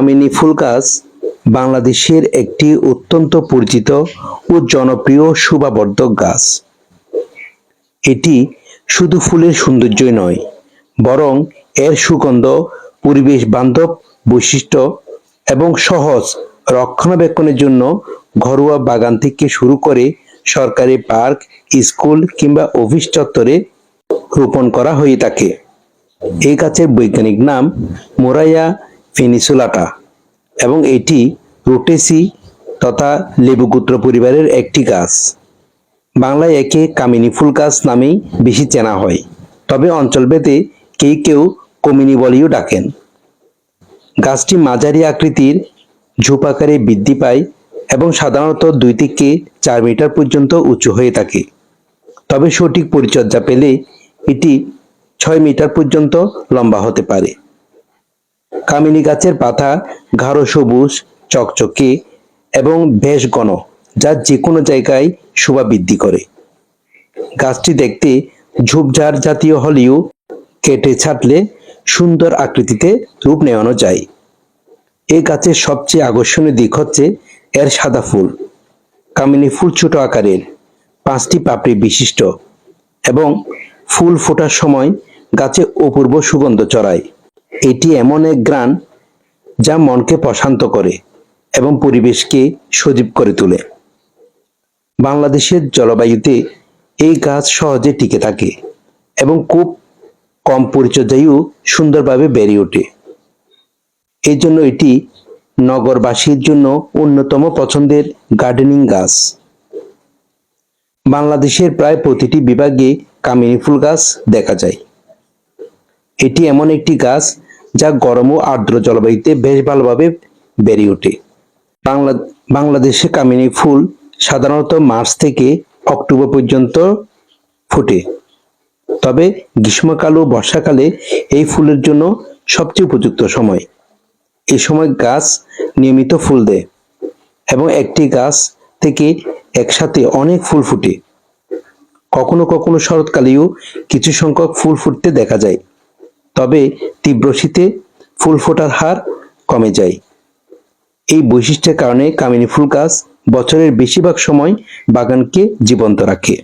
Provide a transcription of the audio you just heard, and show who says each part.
Speaker 1: কামিনী ফুল গাছ বাংলাদেশের একটি অত্যন্ত পরিচিত ও জনপ্রিয় শোভাবর্ধক গাছ। এটি শুধু ফুলের সৌন্দর্যই নয়, বরং এর সুগন্ধ, পরিবেশ বান্ধব বৈশিষ্ট্য এবং সহজ রক্ষণাবেক্ষণের জন্য ঘরোয়া বাগান থেকে শুরু করে সরকারি পার্ক, স্কুল কিংবা অফিস চত্বরে রোপণ করা হয়ে থাকে। এই গাছের বৈজ্ঞানিক নাম মোরাইয়া ফিনিসুলাটা এবং এটি রোটেসি তথা লেবুগুত্র পরিবারের একটি গাছ। বাংলায় একে কামিনী ফুল গাছ নামেই বেশি চেনা হয়। তবে অঞ্চলভেদে কেউ কেউ কমিনী বলেও ডাকেন। গাছটি মাঝারি আকৃতির, ঝোপ আকারে বৃদ্ধি পায় এবং সাধারণত দুই থেকে চার মিটার পর্যন্ত উঁচু হয়ে থাকে। তবে সঠিক পরিচর্যা পেলে এটি ছয় মিটার পর্যন্ত লম্বা হতে পারে। কামিনী গাছের পাতা গাঢ় সবুজ, চকচকে এবং বেশ ঘন, যা যে কোনো জায়গায় শোভা বৃদ্ধি করে। গাছটি দেখতে ঝোপঝাড় জাতীয় হলেও কেটে ছাটলে সুন্দর আকৃতিতে রূপ নেওয়ানো যায়। এই গাছের সবচেয়ে আকর্ষণীয় দিক হচ্ছে এর সাদা ফুল। কামিনী ফুল ছোট আকারের, পাঁচটি পাপড়ি বিশিষ্ট এবং ফুল ফোটার সময় গাছে অপূর্ব সুগন্ধ চড়ায় এটি এমন এক গ্রান যা মনকে প্রশান্ত করে এবং পরিবেশকে সজীব করে তোলে। বাংলাদেশের জলবায়ুতে এই গাছ সহজে টিকে থাকে এবং খুব কম পরিচর্যায়ও সুন্দরভাবে বেড়ে ওঠে। এই জন্য এটি নগরবাসীর জন্য অন্যতম পছন্দের গার্ডেনিং গাছ। বাংলাদেশের প্রায় প্রতিটি বিভাগে কামিনী ফুল গাছ দেখা যায়। এটি এমন একটি গাছ যা গরম ও আর্দ্র জলবায়ুতে বেশ ভালোভাবে বেড়ে ওঠে। বাংলা বাংলাদেশে কামিনী ফুল সাধারণত মার্চ থেকে অক্টোবর পর্যন্ত ফোটে। তবে গ্রীষ্মকাল ও বর্ষাকালে এই ফুলের জন্য সবচেয়ে উপযুক্ত সময়। এ সময় গাছ নিয়মিত ফুল দেয় এবং একটি গাছ থেকে একসাথে অনেক ফুল ফুটে। কখনো কখনো শরৎকালেও কিছু সংখ্যক ফুল ফুটতে দেখা যায়। তবে তীব্র শীতে ফুল ফোটার হার কমে যায়। এই বৈশিষ্ট্যের কারণে কামিনী ফুল গাছ বছরের বেশিরভাগ সময় বাগানকে জীবন্ত রাখে।